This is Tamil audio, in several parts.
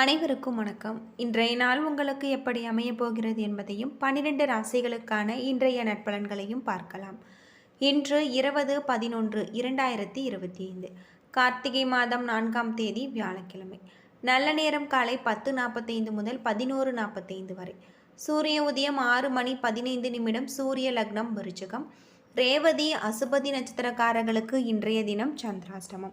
அனைவருக்கும் வணக்கம். இன்றைய நாள் உங்களுக்கு எப்படி அமையப் போகிறது என்பதையும் பனிரெண்டு ராசிகளுக்கான இன்றைய நட்பலன்களையும் பார்க்கலாம். இன்று இருபது பதினொன்று இரண்டாயிரத்தி இருபத்தி ஐந்து கார்த்திகை மாதம் நான்காம் தேதி வியாழக்கிழமை. நல்ல நேரம் காலை பத்து நாற்பத்தைந்து முதல் பதினோரு நாற்பத்தைந்து வரை. சூரிய உதயம் ஆறு மணி பதினைந்து நிமிடம் சூரிய லக்னம் விருச்சகம். ரேவதி அசுபதி நட்சத்திரக்காரர்களுக்கு இன்றைய தினம் சந்திராஷ்டமம்.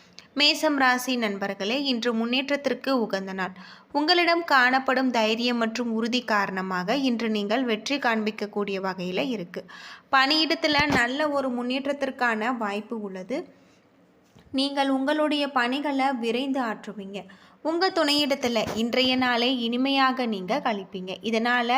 மேசம் ராசி நண்பர்களே இன்று முன்னேற்றத்திற்கு உகந்த நாள். உங்களிடம் காணப்படும் தைரியம் மற்றும் உறுதி காரணமாக இன்று நீங்கள் வெற்றி காண்பிக்கக்கூடிய வகையில் இருக்குது பணியிடத்தில் நல்ல ஒரு முன்னேற்றத்திற்கான வாய்ப்பு உள்ளது. நீங்கள் உங்களுடைய பணிகளை விரைந்து ஆற்றுவீங்க. உங்கள் துணையிடத்தில் இன்றைய நாளை இனிமையாக நீங்கள் கழிப்பீங்க. இதனால்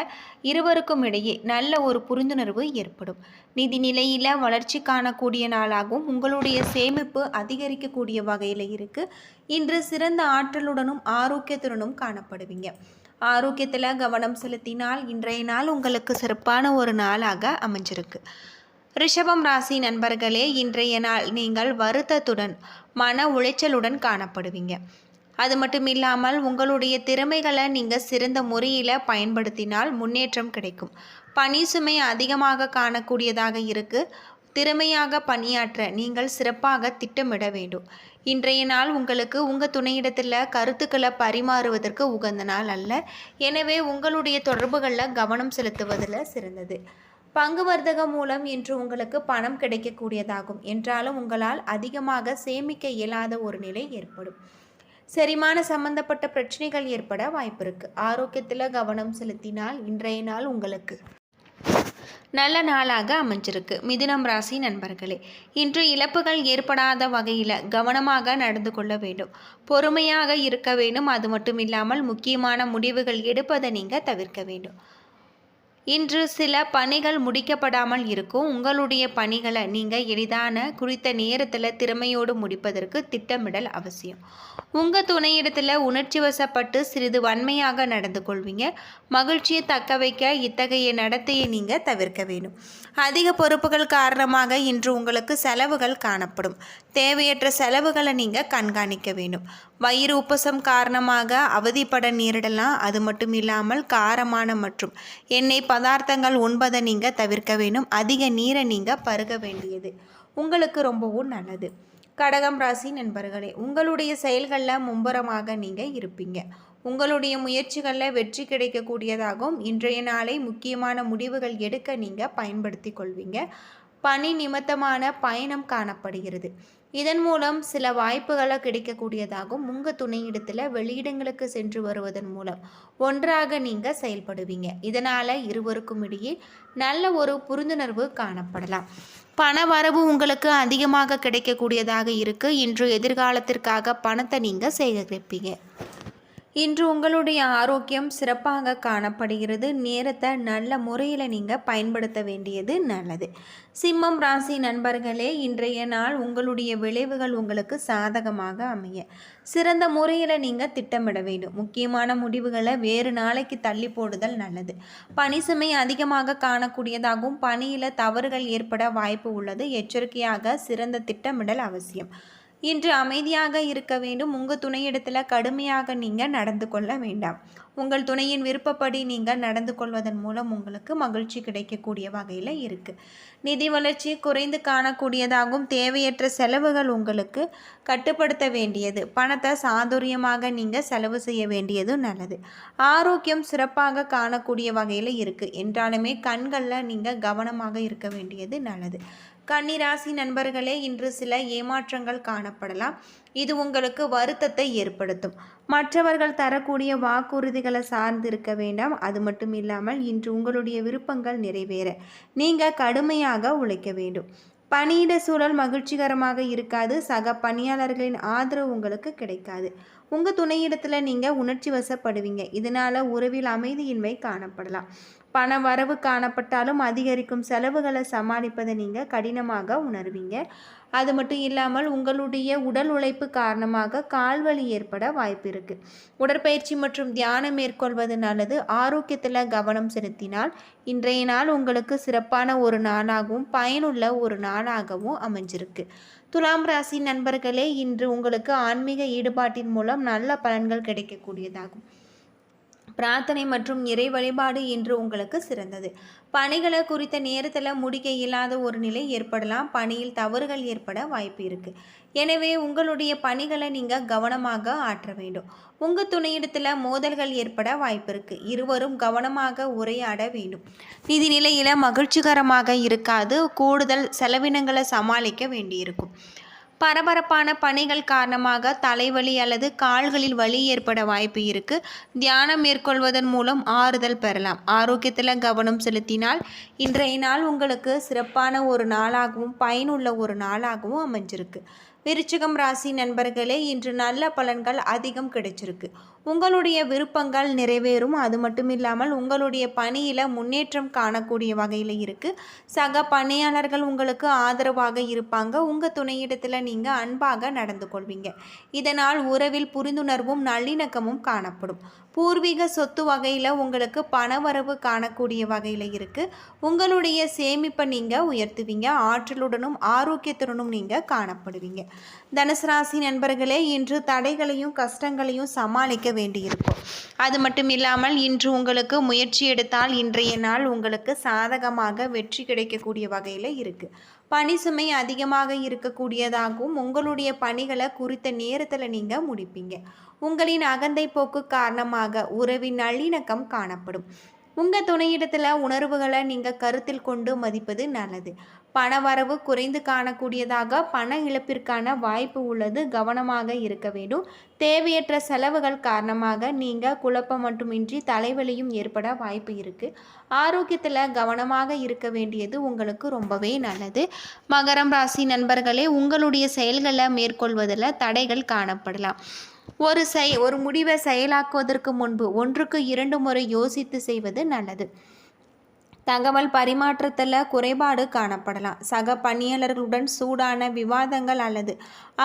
இருவருக்கும் இடையே நல்ல ஒரு புரிந்துணர்வு ஏற்படும். நிதி நிலையில் வளர்ச்சி காணக்கூடிய நாளாகவும் உங்களுடைய சேமிப்பு அதிகரிக்கக்கூடிய வகையில் இருக்குது இன்று சிறந்த ஆற்றலுடனும் ஆரோக்கியத்துடனும் காணப்படுவீங்க. ஆரோக்கியத்தில் கவனம் செலுத்தினால் இன்றைய நாள் உங்களுக்கு சிறப்பான ஒரு நாளாக அமைஞ்சிருக்கு. ரிஷபம் ராசி நண்பர்களே இன்றைய நாள் நீங்கள் வருத்தத்துடன் மன உளைச்சலுடன் காணப்படுவீங்க. அது மட்டும் இல்லாமல் உங்களுடைய திறமைகளை நீங்கள் சிறந்த முறையில் பயன்படுத்தினால் முன்னேற்றம் கிடைக்கும். பணி சுமை அதிகமாக காணக்கூடியதாக இருக்குது திறமையாக பணியாற்ற நீங்கள் சிறப்பாக திட்டமிட வேண்டும். இன்றைய நாள் உங்களுக்கு உங்கள் துணையிடத்தில் கருத்துக்களை பரிமாறுவதற்கு உகந்த நாள் அல்ல. எனவே உங்களுடைய தொடர்புகளில் கவனம் செலுத்துவதில் சிறந்தது. பங்கு வர்த்தகம் மூலம் இன்று உங்களுக்கு பணம் கிடைக்கக்கூடியதாகும். என்றாலும் உங்களால் அதிகமாக சேமிக்க இயலாத ஒரு நிலை ஏற்படும். செரிமான சம்பந்தப்பட்ட பிரச்சனைகள் ஏற்பட வாய்ப்பிருக்கு. ஆரோக்கியத்தில் கவனம் செலுத்தினால் இன்றைய நாள் உங்களுக்கு நல்ல நாளாக அமைஞ்சிருக்கு. மிதுனம் ராசி நண்பர்களே இன்று இழப்புகள் ஏற்படாத வகையில் கவனமாக நடந்து கொள்ள வேண்டும். பொறுமையாக இருக்க வேண்டும். அது மட்டும் இல்லாமல் முக்கியமான முடிவுகள் எடுப்பதை நீங்கள் தவிர்க்க வேண்டும். இன்று சில பணிகள் முடிக்கப்படாமல் இருக்கும். உங்களுடைய பணிகளை நீங்கள் எளிதான குறித்த நேரத்தில் திறமையோடு முடிப்பதற்கு திட்டமிடல் அவசியம். உங்கள் துணையிடத்தில் உணர்ச்சி வசப்பட்டு சிறிது வன்மையாக நடந்து கொள்வீங்க. மகிழ்ச்சியை தக்க வைக்க இத்தகைய நடத்தையை நீங்கள் தவிர்க்க வேண்டும். அதிக பொறுப்புகள் காரணமாக இன்று உங்களுக்கு செலவுகள் காணப்படும். தேவையற்ற செலவுகளை நீங்கள் கண்காணிக்க வேண்டும். வயிறு உப்பசம் காரணமாக அவதிப்பட நேரிடலாம். அது மட்டும் இல்லாமல் காரமான மற்றும் எண்ணெய் பதார்த்தங்கள் உண்பதை நீங்கள் தவிர்க்க வேண்டும். அதிக நீரை நீங்கள் பருக வேண்டியது. உங்களுக்கு ரொம்பவும் நல்லது. கடகம் ராசி நண்பர்களே உங்களுடைய செயல்களில் மும்புறமாக நீங்கள் இருப்பீங்க. உங்களுடைய முயற்சிகளில் வெற்றி கிடைக்கக்கூடியதாகவும் இன்றைய நாளை முக்கியமான முடிவுகள் எடுக்க நீங்கள் பயன்படுத்தி கொள்வீங்க. பணி நிமித்தமான பயணம் காணப்படுகிறது. இதன் மூலம் சில வாய்ப்புகளை கிடைக்கக்கூடியதாகவும் உங்கள் துணையிடத்தில் வெளியிடங்களுக்கு சென்று வருவதன் மூலம் ஒன்றாக நீங்கள் செயல்படுவீங்க. இதனால் இருவருக்கும் இடையே நல்ல ஒரு புரிந்துணர்வு காணப்படலாம். பண வரவு உங்களுக்கு அதிகமாக கிடைக்கக்கூடியதாக இருக்குது இன்று எதிர்காலத்திற்காக பணத்தை நீங்கள் சேகரிப்பீங்க. இன்று உங்களுடைய ஆரோக்கியம் சிறப்பாக காணப்படுகிறது. நேரத்தை நல்ல முறையில் நீங்கள் பயன்படுத்த வேண்டியது நல்லது. சிம்மம் ராசி நண்பர்களே இன்றைய நாள் உங்களுடைய விளைவுகள் உங்களுக்கு சாதகமாக அமைய சிறந்த முறையில் நீங்கள் திட்டமிட வேண்டும். முக்கியமான முடிவுகளை வேறு நாளைக்கு தள்ளி போடுதல் நல்லது. பணி சுமை அதிகமாக காணக்கூடியதாகவும் பணியில் தவறுகள் ஏற்பட வாய்ப்பு உள்ளது. எச்சரிக்கையாக சிறந்த திட்டமிடல் அவசியம். இன்று அமைதியாக இருக்க வேண்டும். உங்கள் துணையிடத்தில் கடுமையாக நீங்கள் நடந்து கொள்ள வேண்டாம். உங்கள் துணையின் விருப்பப்படி நீங்கள் நடந்து கொள்வதன் மூலம் உங்களுக்கு மகிழ்ச்சி கிடைக்கக்கூடிய வகையில் இருக்குது நிதி வளர்ச்சி குறைந்து காணக்கூடியதாகவும் தேவையற்ற செலவுகள் உங்களுக்கு கட்டுப்படுத்த வேண்டியது. பணத்தை சாதுரியமாக நீங்கள் செலவு செய்ய வேண்டியது நல்லது. ஆரோக்கியம் சிறப்பாக காணக்கூடிய வகையில் இருக்குது என்றாலுமே கண்களில் நீங்கள் கவனமாக இருக்க வேண்டியது நல்லது. கன்னிராசி நண்பர்களே இன்று சில ஏமாற்றங்கள் காணப்படலாம். இது உங்களுக்கு வருத்தத்தை ஏற்படுத்தும். மற்றவர்கள் தரக்கூடிய வாக்குறுதிகளை சார்ந்து இருக்க வேண்டாம். அது மட்டும் இல்லாமல் இன்று உங்களுடைய விருப்பங்கள் நிறைவேற. நீங்கள் கடுமையாக உழைக்க வேண்டும். பணியிட சூழல் மகிழ்ச்சிகரமாக இருக்காது. சக பணியாளர்களின் ஆதரவு உங்களுக்கு கிடைக்காது. உங்கள் துணையிடத்தில் நீங்கள் உணர்ச்சி வசப்படுவீங்க. இதனால் உறவில் அமைதியின்மை காணப்படலாம். பண வரவு காணப்பட்டாலும் அதிகரிக்கும் செலவுகளை சமாளிப்பதை நீங்கள் கடினமாக உணர்வீங்க. அது மட்டும் இல்லாமல் உங்களுடைய உடல் உழைப்பு காரணமாக கால்வலி ஏற்பட வாய்ப்பு இருக்குது உடற்பயிற்சி மற்றும் தியானம் மேற்கொள்வது நல்லது. ஆரோக்கியத்தில் கவனம் செலுத்தினால் இன்றைய நாள் உங்களுக்கு சிறப்பான ஒரு நாளாகவும் பயனுள்ள ஒரு நாளாகவும் அமைஞ்சிருக்கு. துலாம் ராசி நண்பர்களே இன்று உங்களுக்கு ஆன்மீக ஈடுபாட்டின் மூலம் நல்ல பலன்கள் கிடைக்கக்கூடியதாகும். பிரார்த்தனை மற்றும் இறை வழிபாடு இன்று உங்களுக்கு சிறந்தது. பணிகளை குறித்த நேரத்தில் முடிக்க இல்லாத ஒரு நிலை ஏற்படலாம். பணியில் தவறுகள் ஏற்பட வாய்ப்பு இருக்குது எனவே உங்களுடைய பணிகளை நீங்கள் கவனமாக ஆற்ற வேண்டும். உங்கள் துணையிடத்தில் மோதல்கள் ஏற்பட வாய்ப்பு இருக்குது இருவரும் கவனமாக உரையாட வேண்டும். நிதி நிலையில் மகிழ்ச்சிகரமாக இருக்காது. கூடுதல் செலவினங்களை சமாளிக்க வேண்டியிருக்கும். பரபரப்பான பணிகள் காரணமாக தலைவலி அல்லது கால்களில் வலி ஏற்பட வாய்ப்பு இருக்கு. தியானம் மேற்கொள்வதன் மூலம் ஆறுதல் பெறலாம். ஆரோக்கியத்தில் கவனம் செலுத்தினால் இன்றைய நாள் உங்களுக்கு சிறப்பான ஒரு நாளாகவும் பயனுள்ள ஒரு நாளாகவும் அமைஞ்சிருக்கு. விருச்சிகம் ராசி நண்பர்களே இன்று நல்ல பலன்கள் அதிகம் கிடைச்சிருக்கு. உங்களுடைய விருப்பங்கள் நிறைவேறும். அது மட்டும் இல்லாமல் உங்களுடைய பணியில் முன்னேற்றம் காணக்கூடிய வகையில் இருக்குது சக பணியாளர்கள் உங்களுக்கு ஆதரவாக இருப்பாங்க. உங்கள் துணையிடத்தில் நீங்கள் அன்பாக நடந்து கொள்வீங்க. இதனால் உறவில் புரிந்துணர்வும் நல்லிணக்கமும் காணப்படும். பூர்வீக சொத்து வகையில் உங்களுக்கு பணவரவு காணக்கூடிய வகையில் இருக்குது உங்களுடைய சேமிப்பை நீங்கள் உயர்த்துவீங்க. ஆற்றலுடனும் ஆரோக்கியத்துடனும் நீங்கள் காணப்படுவீங்க. தனுசு ராசி நண்பர்களே இன்று தடைகளையும் கஷ்டங்களையும் சமாளிக்க வேண்டியிருக்கும். அது மட்டும் இல்லாமல் இன்று உங்களுக்கு முயற்சி எடுத்தால் இன்றைய நாள் உங்களுக்கு சாதகமாக வெற்றி கிடைக்கக்கூடிய வகையில் இருக்குது பணி சுமை அதிகமாக இருக்கக்கூடியதாகவும் உங்களுடைய பணிகளை குறித்த நேரத்தில் நீங்கள் முடிப்பீங்க. உங்களின் அகந்தை போக்கு காரணமாக உறவின் நல்லிணக்கம் காணப்படும். உங்கள் துணையிடத்தில் உணர்வுகளை நீங்கள் கருத்தில் கொண்டு மதிப்பது நல்லது. பணவரவு குறைந்து காணக்கூடியதாக பண இழப்பிற்கான வாய்ப்பு உள்ளது. கவனமாக இருக்க வேண்டும். தேவையற்ற செலவுகள் காரணமாக நீங்கள் குழப்பம் மட்டுமின்றி தலைவலியும் ஏற்பட வாய்ப்பு இருக்குது ஆரோக்கியத்தில் கவனமாக இருக்க வேண்டியது உங்களுக்கு ரொம்பவே நல்லது. மகரம் ராசி நண்பர்களே உங்களுடைய செயல்களை மேற்கொள்வதில் தடைகள் காணப்படலாம். ஒரு செய் ஒரு முடிவை செயலாக்குவதற்கு முன்பு ஒன்றுக்கு இரண்டு முறை யோசித்து செய்வது நல்லது. தகவல் பரிமாற்றத்தில் குறைபாடு காணப்படலாம். சக பணியாளர்களுடன் சூடான விவாதங்கள் அல்லது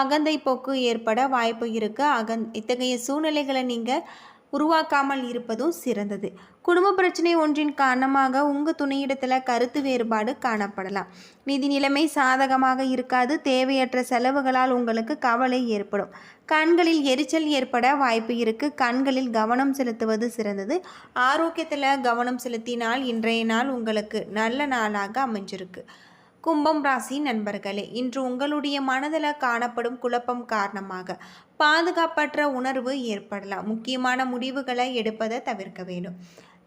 அகந்தை போக்கு ஏற்பட வாய்ப்பு இருக்குது அகந் இத்தகைய சூழ்நிலைகளை நீங்கள் உருவாக்காமல் இருப்பதும் சிறந்தது. குடும்ப பிரச்சனை ஒன்றின் காரணமாக உங்கள் துணையிடத்தில் கருத்து வேறுபாடு காணப்படலாம். நிதி நிலைமை சாதகமாக இருக்காது. தேவையற்ற செலவுகளால் உங்களுக்கு கவலை ஏற்படும். கண்களில் எரிச்சல் ஏற்பட வாய்ப்பு இருக்குது கண்களில் கவனம் செலுத்துவது சிறந்தது. ஆரோக்கியத்தில் கவனம் செலுத்தினால் இன்றைய நாள் உங்களுக்கு நல்ல நாளாக அமைஞ்சிருக்கு. கும்பம் ராசி நண்பர்களே இன்று உங்களுடைய மனதில் காணப்படும் குழப்பம் காரணமாக பாதுகாப்பற்ற உணர்வு ஏற்படலாம். முக்கியமான முடிவுகளை எடுப்பதை தவிர்க்க வேண்டும்.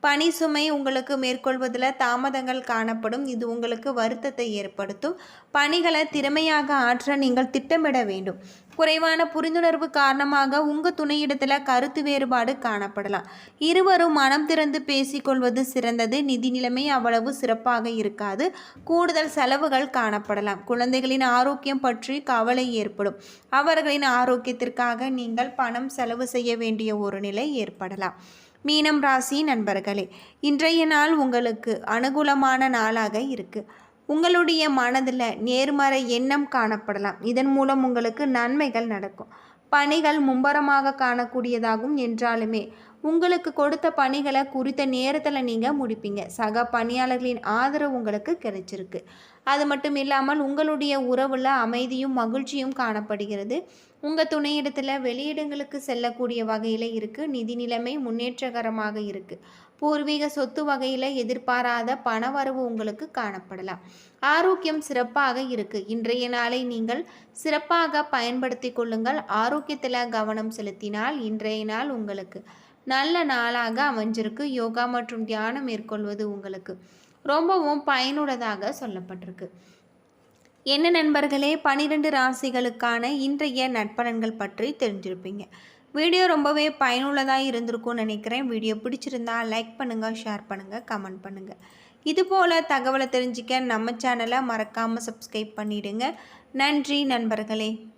பணி சுமை உங்களுக்கு மேற்கொள்வதில் தாமதங்கள் காணப்படும். இது உங்களுக்கு வருத்தத்தை ஏற்படுத்தும். பணிகளை திறமையாக ஆற்ற நீங்கள் திட்டமிட வேண்டும். குறைவான புரிந்துணர்வு காரணமாக உங்கள் துணையிடத்தில் கருத்து வேறுபாடு காணப்படலாம். இருவரும் மனம் திறந்து பேசிக்கொள்வது சிறந்தது. நிதி நிலைமை அவ்வளவு சிறப்பாக இருக்காது. கூடுதல் செலவுகள் காணப்படலாம். குழந்தைகளின் ஆரோக்கியம் பற்றி கவலை ஏற்படும். அவர்களின் ஆரோக்கியத்திற்காக நீங்கள் பணம் செலவு செய்ய வேண்டிய ஒரு நிலை ஏற்படலாம். மீனம் ராசி நண்பர்களே இன்றைய நாள் உங்களுக்கு அனுகூலமான நாளாக இருக்குது உங்களுடைய மனதில் நேர்மறை எண்ணம் காணப்படலாம். இதன் மூலம் உங்களுக்கு நன்மைகள் நடக்கும். பணிகள் மும்பரமாக காணக்கூடியதாகும் என்றாலுமே உங்களுக்கு கொடுத்த பணிகளை குறித்த நேரத்தில் நீங்கள் முடிப்பீங்க. சக பணியாளர்களின் ஆதரவு உங்களுக்கு கிடைச்சிருக்கு. அது மட்டும் இல்லாமல் உங்களுடைய உறவில் அமைதியும் மகிழ்ச்சியும் காணப்படுகிறது. உங்கள் துணையிடத்தில் வெளியிடங்களுக்கு செல்லக்கூடிய வகையில் இருக்குது நிதி நிலைமை முன்னேற்றகரமாக இருக்குது பூர்வீக சொத்து வகையில் எதிர்பாராத பணவரவு உங்களுக்கு காணப்படலாம். ஆரோக்கியம் சிறப்பாக இருக்குது இன்றைய நாளை நீங்கள் சிறப்பாக பயன்படுத்தி கொள்ளுங்கள். ஆரோக்கியத்தில் கவனம் செலுத்தினால் இன்றைய நாள் உங்களுக்கு நல்ல நாளாக அமைஞ்சிருக்கு. யோகா மற்றும் தியானம் மேற்கொள்வது உங்களுக்கு ரொம்பவும் பயனுள்ளதாக சொல்லப்பட்டிருக்கு. என்ன நண்பர்களே பனிரெண்டு ராசிகளுக்கான இன்றைய நட்பலன்கள் பற்றி தெரிஞ்சிருப்பீங்க. வீடியோ ரொம்பவே பயனுள்ளதாக இருந்திருக்கும்னு நினைக்கிறேன். வீடியோ பிடிச்சிருந்தா லைக் பண்ணுங்கள் ஷேர் பண்ணுங்கள் கமெண்ட் பண்ணுங்கள் இதுபோல் தகவலை தெரிஞ்சிக்க நம்ம சேனலை மறக்காமல் சப்ஸ்கிரைப் பண்ணிவிடுங்க நன்றி நண்பர்களே.